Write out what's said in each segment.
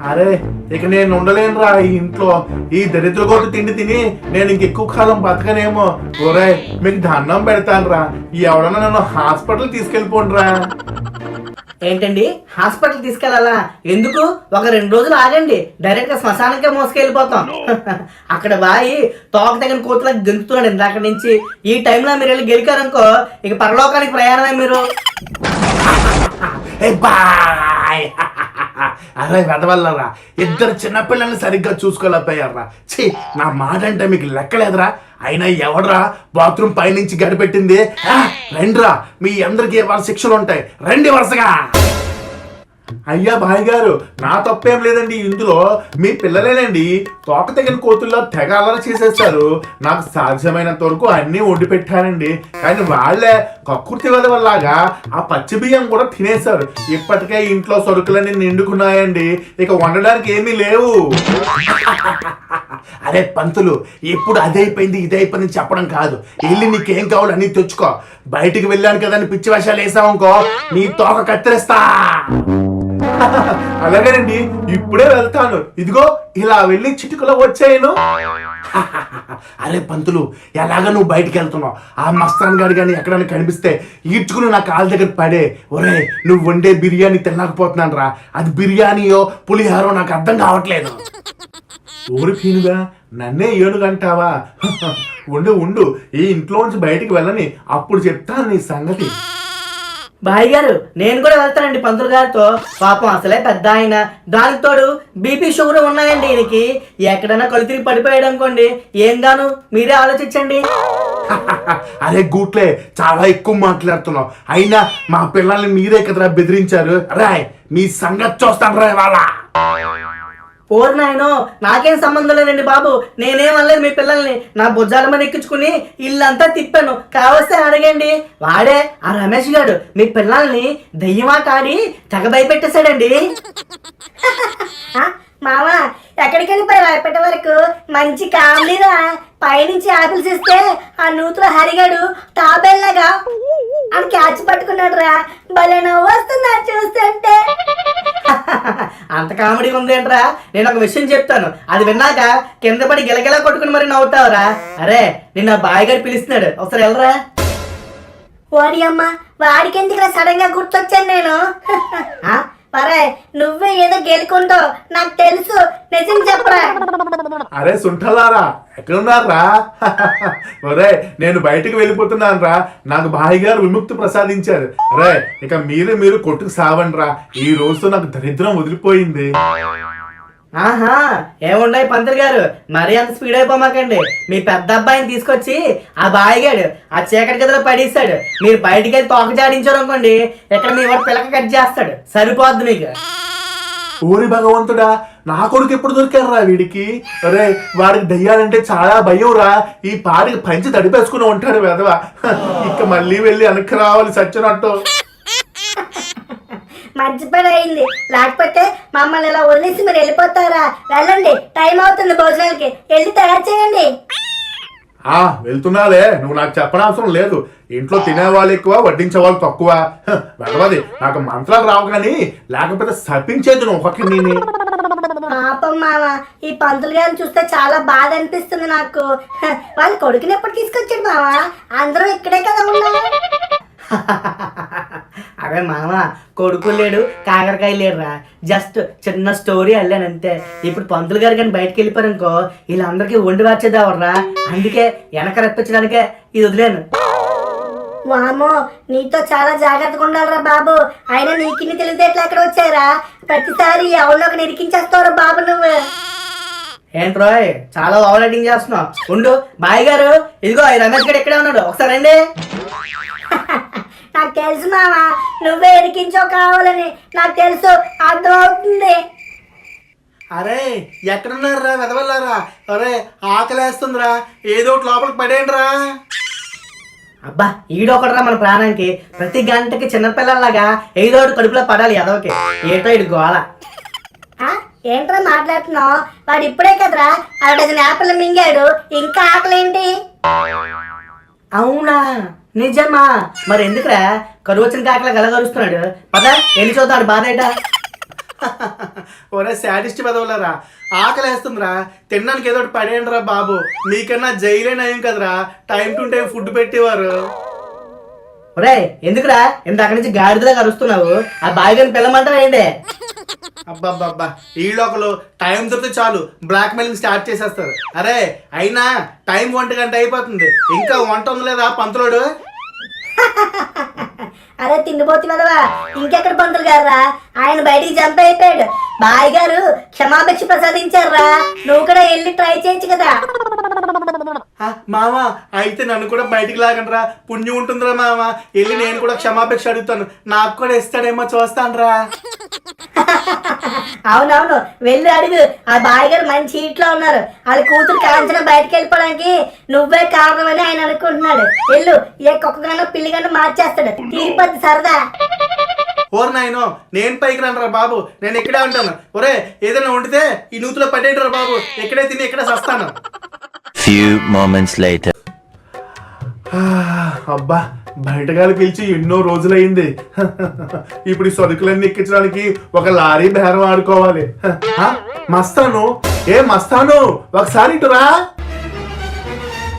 అరే ఇక నేను ఉండలేనురా ఈ ఇంట్లో. ఈ దరిద్ర కొట్టు తిండి తిని నేను ఇంక ఎక్కువ కాలం బతకనేమో. ఒరే మీకు దండం పెడతానురా. ఎవడన్నా నన్ను హాస్పిటల్ తీసుకెళ్ళిపోండిరా. ఏంటండి? హాస్పిటల్ తీసుకెళ్ళాలా? ఎందుకు? ఒక రెండు రోజులు ఆగండి. డైరెక్ట్గా శ్మశానంకే మోసుకెళ్ళిపోతాం అక్కడ బాయి తోక తగిన కోతులకు గెలుతున్నాడు ఇందాక నుంచి. ఈ టైంలో మీరు వెళ్ళి గెలికారనుకో ఇక పరలోకానికి ప్రయాణమే మీరు. ఏ బాయ్ అరే వెదవల్లరా. ఇద్దరు చిన్నపిల్లల్ని సరిగ్గా చూసుకోలేకపోయారా? ఛీ నా మాట అంటే మీకు లెక్కలేదురా. అయినా ఎవడరా బాత్రూమ్ పైనుంచి గడిపెట్టింది? రండిరా. మీ అందరికి వాళ్ళ శిక్షలు ఉంటాయి రండి వరుసగా. అయ్యా భాయ్ గారు నా తప్పేం లేదండి. ఇందులో మీ పిల్లలేనండి. తోక తెగిన కోతుల్లో తెగ అలర చేసేస్తారు. నాకు సాధ్యమైనంత వరకు అన్నీ వండి పెట్టానండి. కానీ వాళ్ళే కక్కుర్తి వల్లలాగా ఆ పచ్చి బియ్యం కూడా తినేశారు. ఇప్పటికే ఇంట్లో సరుకులన్నీ నిండుకున్నాయండి. ఇక వండడానికి ఏమీ లేవు. అరే పంతులు ఇప్పుడు అదైపోయింది ఇదైపోయింది చెప్పడం కాదు. వెళ్ళి నీకేం కావాలో అన్నీ తెచ్చుకో. బయటికి వెళ్ళాను కదా అని పిచ్చి వేషాలు వేసావనుకో నీ తోక కత్తిరిస్తా. అలాగేనండి ఇప్పుడే వెళ్తాను. ఇదిగో ఇలా వెళ్ళి చిటికలో వచ్చాయను. అరే పంతులు ఎలాగ నువ్వు బయటికి వెళ్తున్నావు? ఆ మస్తాన్ గారు కానీ ఎక్కడైనా కనిపిస్తే ఈడ్చుకుని నా కాళ్ళ దగ్గర పడే ఒరే నువ్వు వండే బిర్యానీ తినకపోతున్నాను రా. అది బిర్యానీయో పులిహారో నాకు అర్థం కావట్లేదు. ఊరి పీనుగా నన్నే ఏనుగంటావా ఉండు ఉండు ఈ ఇంట్లోంచి బయటికి వెళ్ళని అప్పుడు చెప్తాను నీ సంగతి. బాయ్ గారు నేను కూడా వెళ్తానండి పంతులు గారితో. పాపం అసలే పెద్ద ఆయన. దానికి తోడు బీపీ షుగర్ ఉన్నాయండి ఈయనకి. ఎక్కడైనా కళ్ళు తిరిగి పడిపోయాడు అనుకోండి ఏం గాను? మీరే ఆలోచించండి. అరే గూట్లే చాలా ఎక్కువ మాట్లాడుతున్నావు. అయినా మా పిల్లల్ని మీరే కదరా బెదిరించారు. రాయ్ మీ సంగతి చూస్తాను రా ఇవాళ. ఓరు నాయనో నాకేం సంబంధం లేదండి బాబు. నేనేం అనలేదు మీ పిల్లల్ని. నా భుజాల మీద ఎక్కించుకుని ఇల్లంతా తిప్పాను. కావస్తే అడగండి. వాడే ఆ రమేష్ గారు మీ పిల్లల్ని దయ్యమా కాడి తెగ భయపెట్టేశాడండి. ఆ, మామ ఎక్కడికి వెళ్ళిపోయి భయపెట్టే వరకు మంచి కామెడీరా. పైనుంచి ఆపిల్స్ ఇస్తే ఆ నూతుల హరిగాడు తాబేళ్ళగా అని క్యాచ్ పట్టుకున్నాడు రా భలే నవ్వు వస్తుంది అంత కామెడీ ఉందేంట్రా? నేను ఒక విషయం చెప్తాను. అది విన్నాక కింద పడి గిలగిలా కొట్టుకుని మరి నవ్వుతావురా. అరే నిన్న బాయ్ గారు పిలుస్తున్నాడు. ఒకసారి వెళ్ళరా ఓడి అమ్మ వాడికి ఎందుకు సడన్గా గుర్తొచ్చాను నేను? అరే నువ్వే ఏదో గెలుకుంటావు నాకు తెలుసు. నిజం చెప్పరా? అరే సుంఠలారా ఎక్కడున్నారా? ఒరే నేను బయటికి వెళ్ళిపోతున్నాను రా నాకు భాయ్ గారు విముక్తి ప్రసాదించారు. రే ఇక మీరు మీరు కొట్టుకు సావండి రా ఈ రోజుతో నాకు దరిద్రం వదిలిపోయింది. ఆహా ఏముండయి పంతులు గారు? మరీ అంత స్పీడ్ అయిపోమాకండి. మీ పెద్ద అబ్బాయిని తీసుకొచ్చి ఆ బాయిగాడు ఆ చీకటి గదిలో పడేస్తాడు మీరు బయటికి వెళ్ళి తోక జాడించారు అనుకోండి ఇక్కడ మీ వాడు పిల్లక కట్ చేస్తాడు. సరిపోద్ది మీకు. ఊరి భగవంతుడా నా కొడుకు ఎప్పుడు దొరికారా వీడికి? అరే వాడికి దయ్యాలంటే చాలా భయం రా. ఈ పాడికి పంచి తడిపేసుకుని ఉంటాడు వెదవ ఇక మళ్ళీ వెళ్ళి వెనక్కి రావాలి సచ్చినట్టు మర్చిపోయి అయింది లేకపోతే మమ్మల్ని ఇలా వదిలేసి మీరు వెళ్ళిపోతారా? వెళ్ళండి టైం అవుతుంది భోజనాలకి వెళ్ళి తయారు చేయండి. ఆ వెళ్తున్నాలే. నువ్వు నాకు చెప్పనవసరం లేదు. ఇంట్లో తినేవాళ్ళు ఎక్కువ వడ్డించే వాళ్ళు తక్కువ వెళ్ళవది. నాకు మంత్రాలు రావు కానీ లేకపోతే సపించేది నువ్వు పాపం మామ ఈ పంతులు గారిని చూస్తే చాలా బాధ అనిపిస్తుంది నాకు. వాళ్ళ కొడుకుని ఎప్పుడు తీసుకొచ్చాడు మామ? అందరూ ఇక్కడే కదా ఉన్నారు. అరే మామ కొడుకు లేడు కాకరకాయ లేడురా. జస్ట్ చిన్న స్టోరీ వెళ్ళాను అంతే. ఇప్పుడు పంతులు గారు కానీ బయటకు వెళ్ళిపోయారనుకో వీళ్ళందరికీ వండి వచ్చేదావర్రా అందుకే వెనక రప్పించడానికే ఇది వదిలేను. వామో నీతో చాలా జాగ్రత్తగా ఉండాలిరా బాబు. అయినా నీకు ఇన్ని తెలివితేటలు ఎక్కడ వచ్చారా ప్రతిసారి ఎవరిలోకి నిరికించేస్తావురా బాబు నువ్వు. ఏంట్రోయ్ చాలా ఓవర్ రైటింగ్ చేస్తున్నావు. ఉండు బాయ్ గారు ఇదిగో రమేష్ గారు ఇక్కడే ఉన్నాడు. ఒకసారి రండి. నాకు తెలుసు మామ నువ్వే ఇరికించో కావాలని నాకు తెలుసు అర్థమవుతుంది. అరే ఎక్కడున్నారా వెదవల్లారా? అరే ఆకలేస్తుందిరా ఏదో ఒకటి లోపలికి పడేయండి రా అబ్బా ఈడొకడరా మన ప్రాణానికి. ప్రతి గంటకి చిన్నపిల్లల్లాగా ఏదో ఒకటి కడుపులో పడాలి ఎదవకి ఏటో ఇడు గోళ ఆ? ఏంట్రా మాట్లాడుతున్నావు? వాడు ఇప్పుడే కదరా అర డజన్ యాపిల్ మింగాడు ఇంకా ఆకలేంటి? అవునా? నిజమా? మరి ఎందుకురా? కరువు వచ్చిన కాకలా గలగరుస్తున్నాడు. పద వెళ్ళి చూద్దాడు బాధ ఏటా? ఒరే శాడిస్ట్ పదవులరా. ఆకలేస్తుందిరా. తినడానికి ఏదో ఒకటి పడేయండి రా బాబు. మీకన్నా జైలే నయం కదరా. టైం టు టైం ఫుడ్ పెట్టేవారు. ఒరే ఎందుకురా? ఇందాక నుంచి గాడిదలా కరుస్తున్నావు ఆ బావి గారిని పిల్లమంటావు ఏంటి అబ్బబ్బబ్బా. ఈ లోకలు టైం దొరికితే చాలు. బ్లాక్ మెయిలింగ్ స్టార్ట్ చేసేస్తారు. అరే అయినా టైం ఒంటి గంట అయిపోతుంది. ఇంకా వంట ఉంది లేదా పంతులోడు? అరే తిండిపోతున్నదవా? కదవా ఇంకెక్కడ పంతులు గారా ఆయన బయటికి జంప్ అయిపోయాడు. బాయ్ గారు క్షమాభిక్ష ప్రసాదించారా నువ్వు కూడా వెళ్ళి ట్రై చేయొచ్చు కదా. మామా అయితే నన్ను కూడా బయటికి లాగండిరా. పుణ్యం ఉంటుందిరా మామ వెళ్ళి నేను కూడా క్షమాపేక్ష అడుగుతాను. నాకు కూడా ఇస్తాడేమో చూస్తానురా. అవునవును. వెళ్ళి అడుగు. ఆ బాయ్ గారు మంచి హీట్లో ఉన్నారు. వాళ్ళ కూతురు కాంచన బయటకు వెళ్ళిపోవడానికి నువ్వే కారణమని ఆయన అనుకుంటున్నాడు. వెళ్ళు. ఏ కుక్కగానో పిల్లిగానో మార్చేస్తాడు. తీరిపోద్ది సరదా. ఓర్ నాయనో నేను పైకి రా బాబు. నేను ఇక్కడే ఉంటాను. ఒరే ఏదైనా వండితే ఈ నూతిలో పట్టేంటారా బాబు. ఇక్కడే తిని ఇక్కడే సస్తాను. Few moments later. అబ్బా. బయటగాలి పిలిచి ఎన్నో రోజులైంది. ఇప్పుడు ఈ సరుకులన్నీ ఎక్కించడానికి ఒక లారీ బేరం ఆడుకోవాలి. మస్తాను? ఏ మస్తాను? ఒకసారి ఇటురా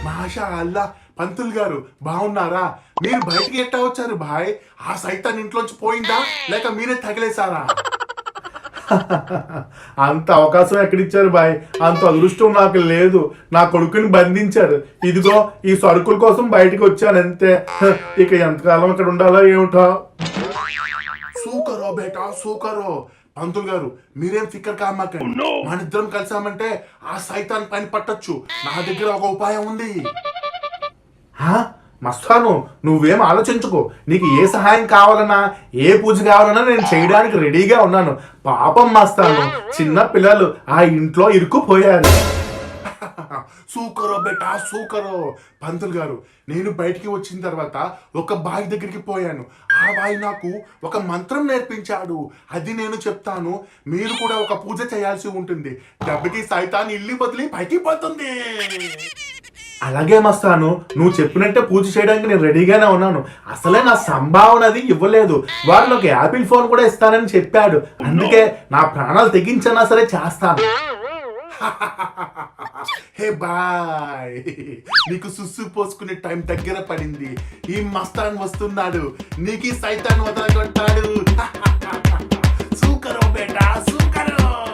మాషా అల్లా పంతులు గారు బాగున్నారా? మీరు బయటికి ఎట్టా వచ్చారు బాయ్? ఆ సైతాన్ ఇంట్లోంచి పోయిందా? లేక మీరే తగిలేశారా? అంత అవకాశం ఎక్కడిచ్చారు బాయ్? అంత అదృష్టం నాకు లేదు. నా కొడుకుని బంధించారు ఇదిగో ఈ సరుకుల కోసం బయటికి వచ్చాను అంతే. ఇక ఎంతకాలం ఇక్కడ ఉండాలో ఏమిటో? సూకరో బేటా సూకరో. పంతులు గారు మీరేం ఫిక్కర్ కామాకండి. మన ఇద్దరం కలిసామంటే ఆ సైతాన్ పని పట్టొచ్చు. నా దగ్గర ఒక ఉపాయం ఉంది. హా? మస్తాను నువ్వేం ఆలోచించుకో. నీకు ఏ సహాయం కావాలన్నా ఏ పూజ కావాలన్నా నేను చేయడానికి రెడీగా ఉన్నాను. పాపం మస్తాను చిన్న పిల్లలు ఆ ఇంట్లో ఇరుక్కుపోయారు. సూకరో బెటా సూకరో. పంతులు గారు నేను బయటికి వచ్చిన తర్వాత ఒక బావి దగ్గరికి పోయాను. ఆ బావి నాకు ఒక మంత్రం నేర్పించాడు. అది నేను చెప్తాను. మీరు కూడా ఒక పూజ చేయాల్సి ఉంటుంది. దెబ్బకి సైతాన్ని ఇల్లు వదిలి పైకి పోతుంది. అలాగే మస్తాను నువ్వు చెప్పినట్టే పూజ చేయడానికి నేను రెడీగానే ఉన్నాను. అసలే నా సంభావన అది ఇవ్వలేదు. వాళ్ళు ఒక యాపిల్ ఫోన్ కూడా ఇస్తానని చెప్పాడు. అందుకే నా ప్రాణాలు తెగించన్నా సరే చేస్తాను. హే బాయ్ నీకు సుస్సు పోసుకునే టైం దగ్గర పడింది. ఈ మస్తాన్ వస్తున్నాడు. నీకు సైతాన్ వదలగొట్టాడు. సూకరో బేటా సూకరో.